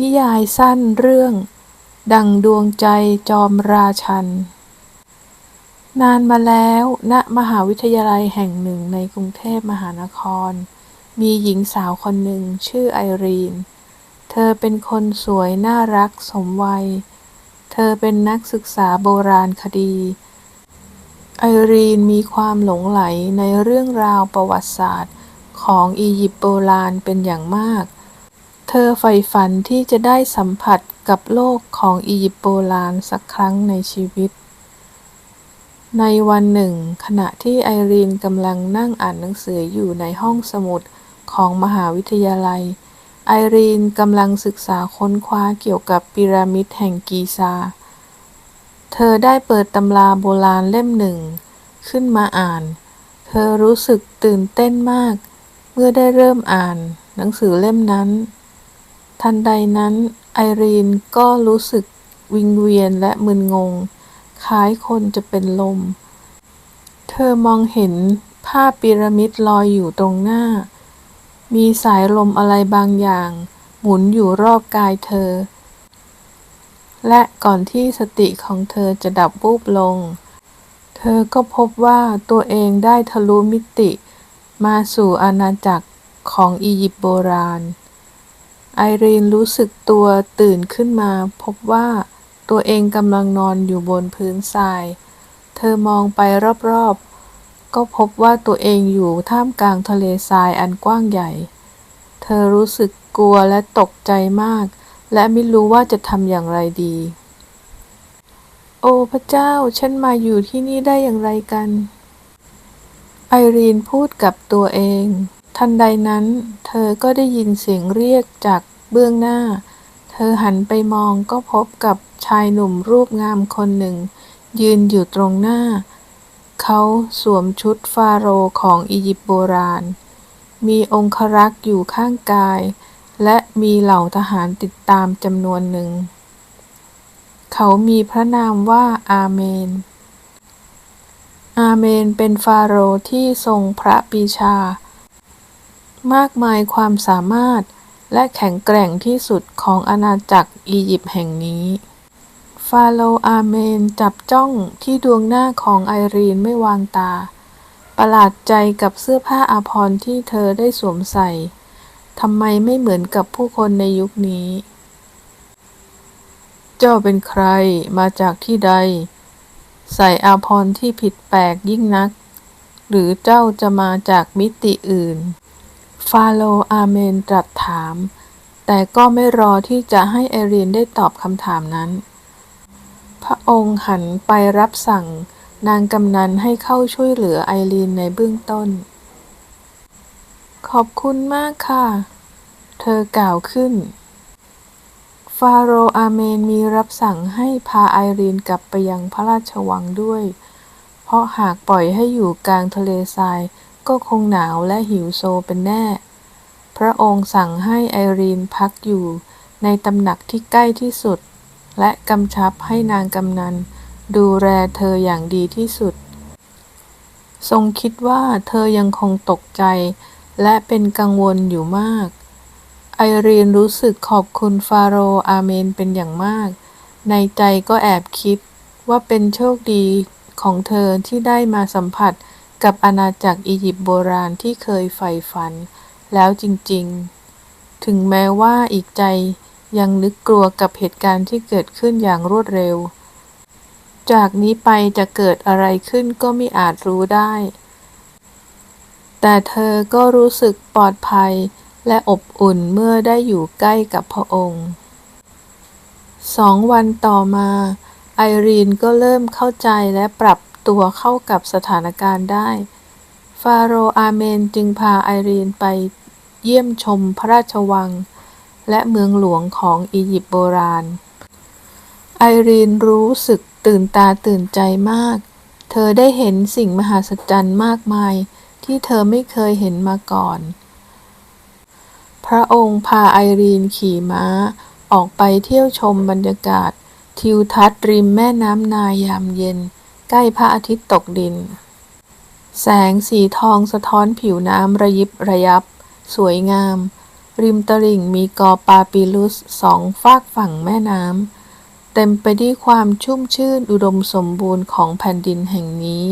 นิยายสั้นเรื่อง ดังดวงใจจอมราชัน นานมาแล้วณมหาวิทยาลัยแห่งหนึ่งในกรุงเทพมหานคร มีหญิงสาวคนหนึ่งชื่อไอรีน เธอเป็นคนสวยน่ารักสมวัย เธอเป็นนักศึกษาโบราณคดีไอรีนมีความหลงไหลในเรื่องราวประวัติศาสตร์ของอียิปต์โบราณเป็นอย่างมาก เธอใฝ่ฝันที่จะได้สัมผัสกับโลกของอียิปต์โบราณสักครั้งในชีวิต ในวันหนึ่ง ขณะที่ไอรีนกำลังนั่งอ่านหนังสืออยู่ในห้องสมุดของมหาวิทยาลัย ไอรีนกำลังศึกษาค้นคว้าเกี่ยวกับพีระมิดแห่งกีซา เธอได้เปิดตำราโบราณเล่มหนึ่ง ขึ้นมาอ่าน เธอรู้สึกตื่นเต้นมาก เมื่อได้เริ่มอ่านหนังสือเล่มนั้น ทันใดนั้นไอรีนก็รู้สึกวิงเวียนและมึนงง คล้ายคนจะเป็นลม เธอมองเห็นภาพพีระมิดลอยอยู่ตรงหน้า มีสายลมอะไรบางอย่าง หมุนอยู่รอบกายเธอ และก่อนที่สติของเธอจะดับวูบลง เธอก็พบว่าตัวเองได้ทะลุมิติ มาสู่อาณาจักรของอียิปต์โบราณ ไอรีนรู้สึกตัวตื่นขึ้นมา พบว่าตัวเองกำลังนอนอยู่บนพื้นทราย เธอมองไปรอบๆ ก็พบว่าตัวเองอยู่ท่ามกลางทะเลทรายอันกว้างใหญ่ เธอรู้สึกกลัวและตกใจมาก และไม่รู้ว่าจะทำอย่างไรดี โอ้ พระเจ้า ฉันมาอยู่ที่นี่ได้อย่างไรกัน ไอรีนพูดกับตัวเอง ทันใดนั้น เธอก็ได้ยินเสียงเรียกจากเบื้องหน้า เธอหันไปมองก็พบกับชายหนุ่มรูปงามคนหนึ่ง ยืนอยู่ตรงหน้า เขาสวมชุดฟาโรห์ของอียิปต์โบราณ มีองครักษ์อยู่ข้างกาย และมีเหล่าทหารติดตามจำนวนหนึ่ง เขามีพระนามว่าอาเมน อาเมนเป็นฟาโรห์ที่ทรงพระปีชา มากมายความสามารถ และแข็งแกร่งที่สุดของอาณาจักรอียิปต์แห่งนี้ ฟาโรห์อาเมนจับจ้องที่ดวงหน้าของไอรีนไม่วางตา ประหลาดใจกับเสื้อผ้าอาภรณ์ที่เธอได้สวมใส่ทำไมไม่เหมือนกับผู้คนในยุคนี้ เจ้าเป็นใครมาจากที่ใด ใส่อาภรณ์ที่ผิดแปลกยิ่งนัก หรือเจ้าจะมาจากมิติอื่น ฟาโรอาเมนตรัสถาม แต่ก็ไม่รอที่จะให้ไอรีนได้ตอบคำถามนั้น พระองค์หันไปรับสั่งนางกำนันให้เข้าช่วยเหลือไอรีนในเบื้องต้น ขอบคุณมากค่ะ เธอกล่าวขึ้น ฟาโรอาเมนมีรับสั่งให้พาไอรีนกลับไปยังพระราชวังด้วย เพราะหากปล่อยให้อยู่กลางทะเลทราย ก็คงหนาวและหิวโซเป็นแน่ พระองค์สั่งให้ไอรีนพักอยู่ในตำหนักที่ใกล้ที่สุด และกำชับให้นางกำนัน ดูแลเธออย่างดีที่สุด ทรงคิดว่าเธอยังคงตกใจ และเป็นกังวลอยู่มาก ไอรีนรู้สึกขอบคุณฟาโรอาเมนเป็นอย่างมาก ในใจก็แอบคิดว่าเป็นโชคดีของเธอที่ได้มาสัมผัส กับอาณาจักรอียิปต์โบราณที่เคยใฝ่ฝันแล้วจริง ๆ ถึงแม้ว่าอีกใจยังนึกกลัวกับเหตุการณ์ที่เกิดขึ้นอย่างรวดเร็ว จากนี้ไปจะเกิดอะไรขึ้นก็ไม่อาจรู้ได้ แต่เธอก็รู้สึกปลอดภัยและอบอุ่นเมื่อได้อยู่ใกล้กับพระองค์ สองวันต่อมา ไอรีนก็เริ่มเข้าใจและปรับ ตัวเข้ากับสถานการณ์ได้ ฟาโรห์อาเมนจึงพาไอรีนไปเยี่ยมชมพระราชวัง และเมืองหลวงของอียิปต์โบราณ ไอรีนรู้สึกตื่นตาตื่นใจมาก เธอได้เห็นสิ่งมหัศจรรย์มากมาย ที่เธอไม่เคยเห็นมาก่อน พระองค์พาไอรีนขี่ม้า ออกไปเที่ยวชมบรรยากาศ ทิวทัศน์ริมแม่น้ำนายามเย็น ใกล้พระอาทิตย์ตกดิน แสงสีทองสะท้อนผิวน้ำระยิบระยับ สวยงาม ริมตลิ่งมีกอปาปิลุสสองฝากฝั่งแม่น้ำเต็มไปด้วยความชุ่มชื่นอุดมสมบูรณ์ของแผ่นดินแห่งนี้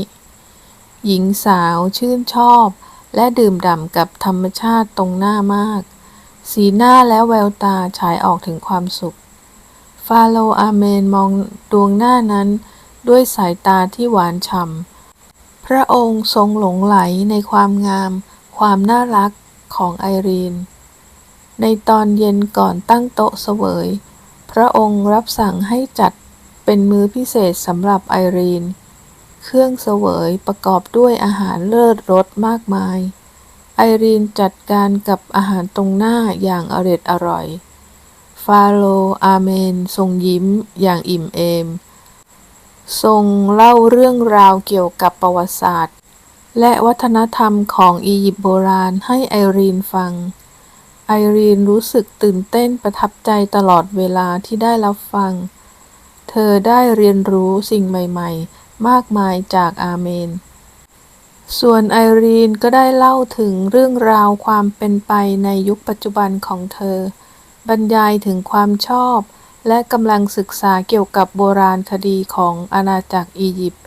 หญิงสาวชื่นชอบ และดื่มด่ำกับธรรมชาติตรงหน้ามาก สีหน้าและแววตาฉายออกถึงความสุข ฟาโรอาเมนมองดวงหน้านั้น ด้วยสายตาที่หวานฉ่ำ พระองค์ทรงหลงไหลในความงาม ความน่ารักของไอรีน ในตอนเย็นก่อนตั้งโต๊ะเสวย พระองค์รับสั่งให้จัดเป็นมื้อพิเศษสำหรับไอรีน เครื่องเสวยประกอบด้วยอาหารเลิศรสมากมาย ไอรีนจัดการกับอาหารตรงหน้าอย่างอร็ดอร่อย ฟาโรอาเมน ทรงยิ้มอย่างอิ่มเอม ทรงเล่าเรื่องราวเกี่ยวกับประวัติศาสตร์ และวัฒนธรรมของอียิปต์โบราณให้ไอรีนฟัง ไอรีนรู้สึกตื่นเต้นประทับใจตลอดเวลาที่ได้รับฟัง เธอได้เรียนรู้สิ่งใหม่ ๆ มากมายจากอาเมน ส่วนไอรีนก็ได้เล่าถึงเรื่องราวความเป็นไปในยุคปัจจุบันของเธอ บรรยายถึงความชอบ และกำลังศึกษาเกี่ยวกับโบราณคดีของอาณาจักรอียิปต์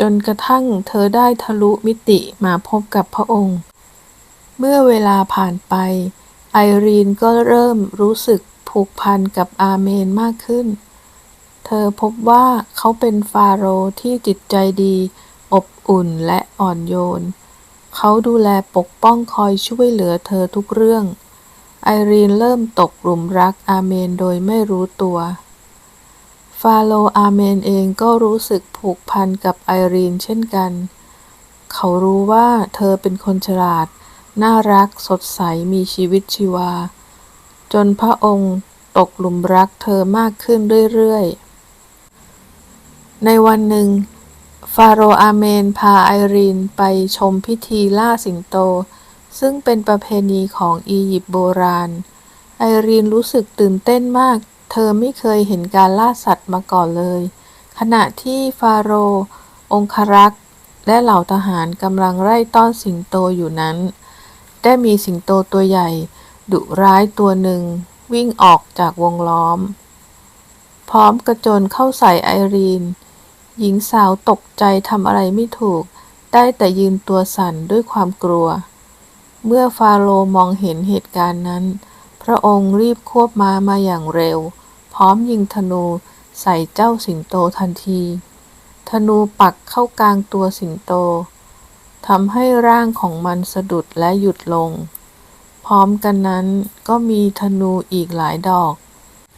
จนกระทั่งเธอได้ทะลุมิติมาพบกับพระองค์ เมื่อเวลาผ่านไป ไอรีนก็เริ่มรู้สึกผูกพันกับอาเมนมากขึ้น เธอพบว่าเขาเป็นฟาโรห์ที่จิตใจดี อบอุ่นและอ่อนโยน เขาดูแลปกป้องคอยช่วยเหลือเธอทุกเรื่อง ไอรีนเริ่มตกหลุมรักอาเมนโดยไม่รู้ตัว ฟาโรอาเมนเองก็รู้สึกผูกพันกับไอรีนเช่นกัน เขารู้ว่าเธอเป็นคนฉลาด น่ารักสดใสมีชีวิตชีวา จนพระองค์ตกหลุมรักเธอมากขึ้นเรื่อยๆ ในวันหนึ่ง ฟาโรอาเมนพาไอรีนไปชมพิธีล่าสิงโต ซึ่งเป็นประเพณีของอียิปต์โบราณ ไอรีนรู้สึกตื่นเต้นมาก เธอไม่เคยเห็นการล่าสัตว์มาก่อนเลย ขณะที่ฟาโรห์องครักษ์ และเหล่าทหารกำลังไล่ต้อนสิงโตอยู่นั้น ได้มีสิงโตตัวใหญ่ ดุร้ายตัวหนึ่ง วิ่งออกจากวงล้อม พร้อมกระโจนเข้าใส่ไอรีน หญิงสาวตกใจทำอะไรไม่ถูก ได้แต่ยืนตัวสั่นด้วยความกลัว เมื่อฟาโรห์มองเห็นเหตุการณ์นั้น พระองค์รีบควบม้ามาอย่างเร็ว พร้อมยิงธนูใส่เจ้าสิงโตทันที ธนูปักเข้ากลางตัวสิงโตทำให้ร่างของมันสะดุดและหยุดลง พร้อมกันนั้นก็มีธนูอีกหลายดอก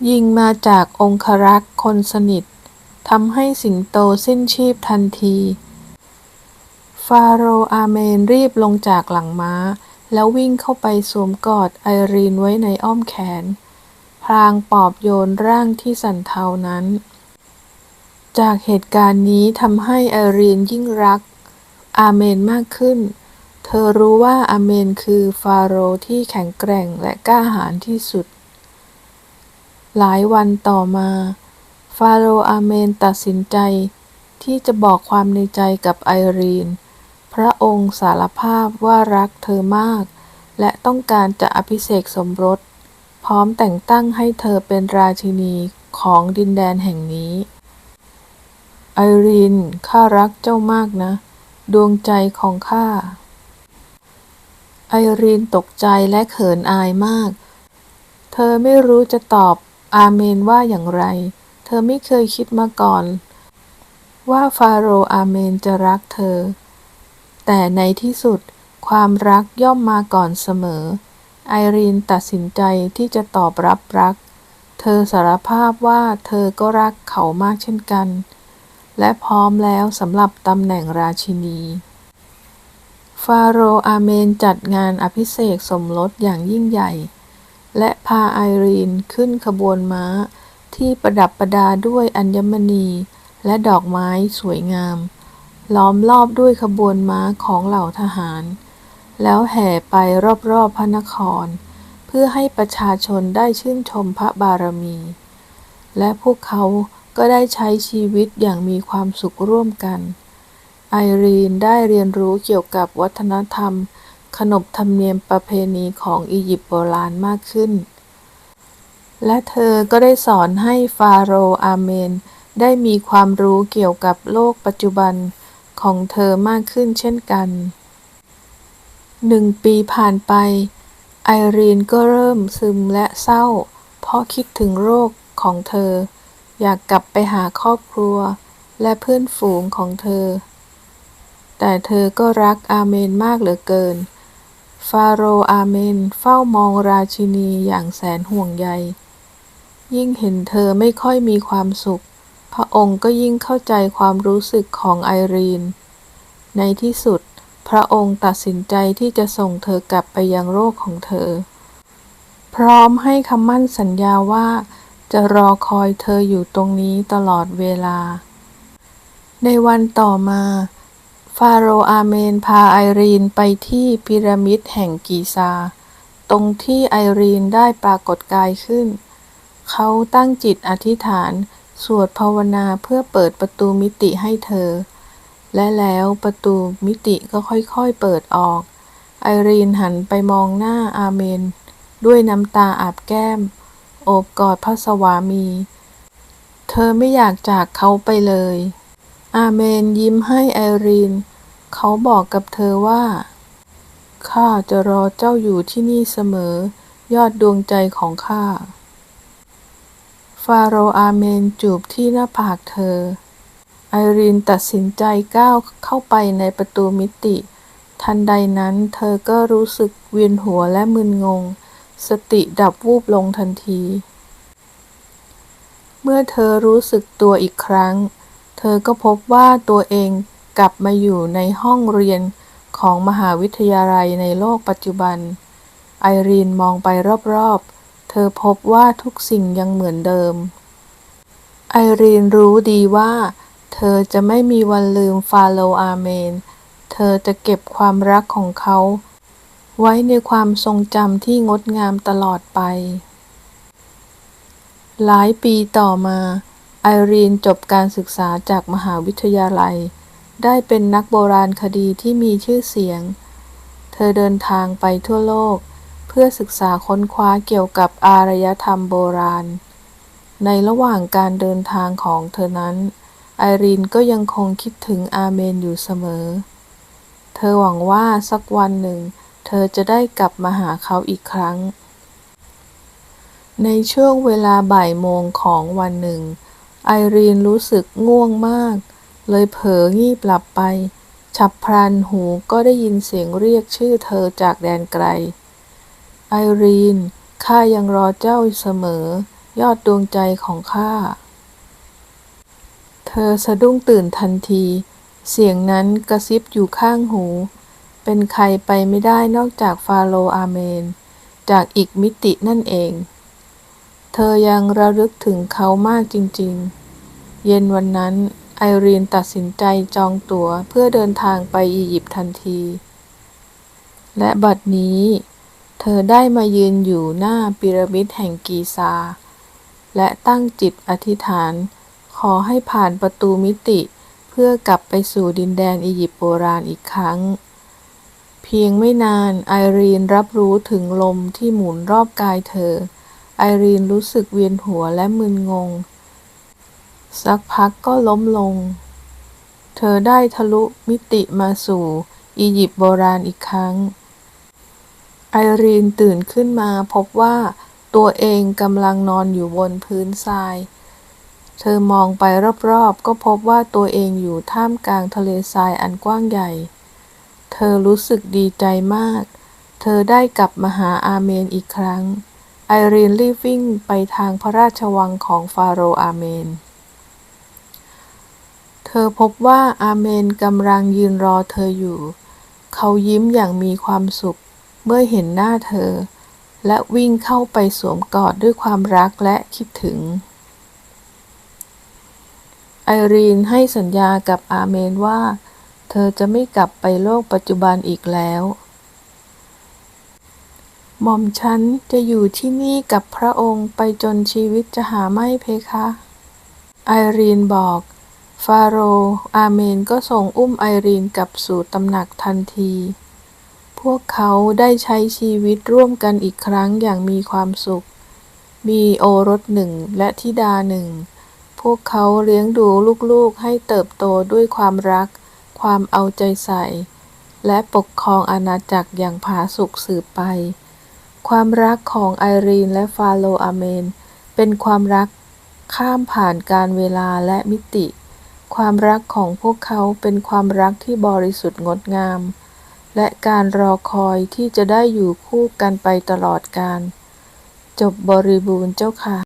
ยิงมาจากองครักษ์คนสนิททำให้สิงโตสิ้นชีพทันที ฟาโรอาเมนรีบลงจากหลังม้า แล้ววิ่งเข้าไปสวมกอดไอรีนไว้ในอ้อมแขน พลางปอบโยนร่างที่สั่นเทานั้น จากเหตุการณ์นี้ทำให้ไอรีนยิ่งรัก อาเมนมากขึ้น เธอรู้ว่าอาเมนคือฟาโรห์ที่แข็งแกร่งและกล้าหาญที่สุด หลายวันต่อมา ฟาโรห์อาเมนตัดสินใจที่จะบอกความในใจกับไอรีน พระองค์สารภาพว่ารักเธอมาก และต้องการจะอภิเษกสมรส พร้อมแต่งตั้งให้เธอเป็นราชินีของดินแดนแห่งนี้ ไอรีน ข้ารักเจ้ามากนะ ดวงใจของข้า ไอรีนตกใจและเขินอายมาก เธอไม่รู้จะตอบอาเมนว่าอย่างไร เธอไม่เคยคิดมาก่อน ว่าฟาโรอาเมนจะรักเธอ แต่ในที่สุดความรักย่อมมาก่อนเสมอ ไอรีนตัดสินใจที่จะตอบรับรัก เธอสารภาพว่าเธอก็รักเขามากเช่นกัน และพร้อมแล้วสำหรับตำแหน่งราชินี ฟาโรห์อาเมนจัดงานอภิเษกสมรสอย่างยิ่งใหญ่ และพาไอรีนขึ้นขบวนม้า ที่ประดับประดาด้วยอัญมณี และดอกไม้สวยงาม ล้อมรอบด้วยขบวนม้าของเหล่าทหาร แล้วแห่ไปรอบๆพระนคร เพื่อให้ประชาชนได้ชื่นชมพระบารมี และพวกเขาก็ได้ใช้ชีวิตอย่างมีความสุขร่วมกัน ไอรีนได้เรียนรู้เกี่ยวกับวัฒนธรรม ขนบธรรมเนียมประเพณีของอียิปต์โบราณมากขึ้น และเธอก็ได้สอนให้ฟาโรห์อาเมน ได้มีความรู้เกี่ยวกับโลกปัจจุบัน ของเธอมากขึ้นเช่นกันหนึ่งปีผ่านไป ไอรีนก็เริ่มซึมและเศร้า เพราะคิดถึงโรคของเธอ อยากกลับไปหาครอบครัว และเพื่อนฝูงของเธอ แต่เธอก็รักอาเมนมากเหลือเกิน ฟาโรอาเมนเฝ้ามองราชินีอย่างแสนห่วงใย ยิ่งเห็นเธอไม่ค่อยมีความสุข พระองค์ก็ยิ่งเข้าใจความรู้สึกของไอรีน ในที่สุด พระองค์ตัดสินใจที่จะส่งเธอกลับไปยังโลกของเธอ พร้อมให้คำมั่นสัญญาว่า จะรอคอยเธออยู่ตรงนี้ตลอดเวลา ในวันต่อมา ฟาโรห์อาเมนพาไอรีนไปที่พีระมิดแห่งกีซา ตรงที่ไอรีนได้ปรากฏกายขึ้น เขาตั้งจิตอธิษฐาน สวดภาวนาเพื่อเปิดประตูมิติให้เธอ และแล้วประตูมิติก็ค่อยๆเปิดออก ไอรีนหันไปมองหน้าอาเมน ด้วยน้ำตาอาบแก้ม โอบกอดพระสวามี เธอไม่อยากจากเขาไปเลย อาเมนยิ้มให้ไอรีน เขาบอกกับเธอว่า ข้าจะรอเจ้าอยู่ที่นี่เสมอ ยอดดวงใจของข้า ฟาโรห์อาเมนจูบที่หน้าผากเธอ ไอรีนตัดสินใจก้าวเข้าไปในประตูมิติ ทันใดนั้นเธอก็รู้สึกเวียนหัวและมึนงง สติดับวูบลงทันที เมื่อเธอรู้สึกตัวอีกครั้ง เธอก็พบว่าตัวเองกลับมาอยู่ในห้องเรียนของมหาวิทยาลัยในโลกปัจจุบัน ไอรีนมองไปรอบๆ เธอพบว่าทุกสิ่งยังเหมือนเดิม ไอรีนรู้ดีว่า เธอจะไม่มีวันลืมฟาโรอาเมน เธอจะเก็บความรักของเขา ไว้ในความทรงจำที่งดงามตลอดไป หลายปีต่อมา ไอรีนจบการศึกษาจากมหาวิทยาลัย ได้เป็นนักโบราณคดีที่มีชื่อเสียง เธอเดินทางไปทั่วโลก พื่อศึกษาค้นคว้าเกี่ยวกับอารยธรรมโบราณ ในระหว่างการเดินทางของเธอนั้น ไอรีนก็ยังคงคิดถึงอาเมนอยู่เสมอ เธอหวังว่าสักวันหนึ่ง เธอจะได้กลับมาหาเขาอีกครั้ง ในช่วงเวลาบ่ายโมงของวันหนึ่ง ไอรีนรู้สึกง่วงมาก เลยเผลองีบหลับไป ฉับพลันหูก็ได้ยินเสียงเรียกชื่อเธอจากแดนไกล ไอรีน ข้ายังรอเจ้าเสมอ ยอดดวงใจของข้า เธอสะดุ้งตื่นทันที เสียงนั้นกระซิบอยู่ข้างหู เป็นใครไปไม่ได้นอกจากฟาโรอาเมน จากอีกมิตินั่นเอง เธอยังระลึกถึงเขามากจริง ๆ เย็นวันนั้นไอรีนตัดสินใจจองตั๋วเพื่อเดินทางไปอียิปต์ทันที และบัดนี้ เธอได้มายืนอยู่หน้าพีระมิดแห่งกีซา และตั้งจิตอธิษฐาน ขอให้ผ่านประตูมิติ เพื่อกลับไปสู่ดินแดนอียิปต์โบราณอีกครั้ง เพียงไม่นานไอรีนรับรู้ถึงลมที่หมุนรอบกายเธอ ไอรีนรู้สึกเวียนหัวและมึนงง สักพักก็ล้มลง เธอได้ทะลุมิติมาสู่อียิปต์โบราณอีกครั้ง ไอรีนตื่นขึ้นมาพบว่าตัวเองกำลังนอนอยู่บนพื้นทราย เธอมองไปรอบๆ ก็พบว่าตัวเองอยู่ท่ามกลางทะเลทรายอันกว้างใหญ่ เธอรู้สึกดีใจมาก เธอได้กลับมาหาอาเมนอีกครั้ง ไอรีนรีบวิ่งไปทางพระราชวังของฟาโรอาเมน เธอพบว่าอาเมนกำลังยืนรอเธออยู่ เขายิ้มอย่างมีความสุข เมื่อเห็นหน้าเธอ และวิ่งเข้าไปสวมกอดด้วยความรักและคิดถึง ไอรีนให้สัญญากับอาเมนว่า เธอจะไม่กลับไปโลกปัจจุบันอีกแล้วหม่อมฉันจะอยู่ที่นี่กับพระองค์ไปจนชีวิตจะหาไม่เพคะ ไอรีนบอก ฟาโรอาเมนก็ส่งอุ้มไอรีนกลับสู่ตำหนักทันที พวกเขาได้ใช้ชีวิตร่วมกันอีกครั้งอย่างมีความสุข มีโอรสหนึ่งและธิดาหนึ่ง พวกเขาเลี้ยงดูลูกๆให้เติบโตด้วยความรัก ความเอาใจใส่ และปกครองอาณาจักรอย่างผาสุกสืบไป ความรักของไอรีนและฟาโรอาเมน เป็นความรักข้ามผ่านการเวลาและมิติ ความรักของพวกเขาเป็นความรักที่บริสุทธิ์งดงาม และการรอคอยที่จะได้อยู่คู่กันไปตลอดกาล จบบริบูรณ์เจ้าค่ะ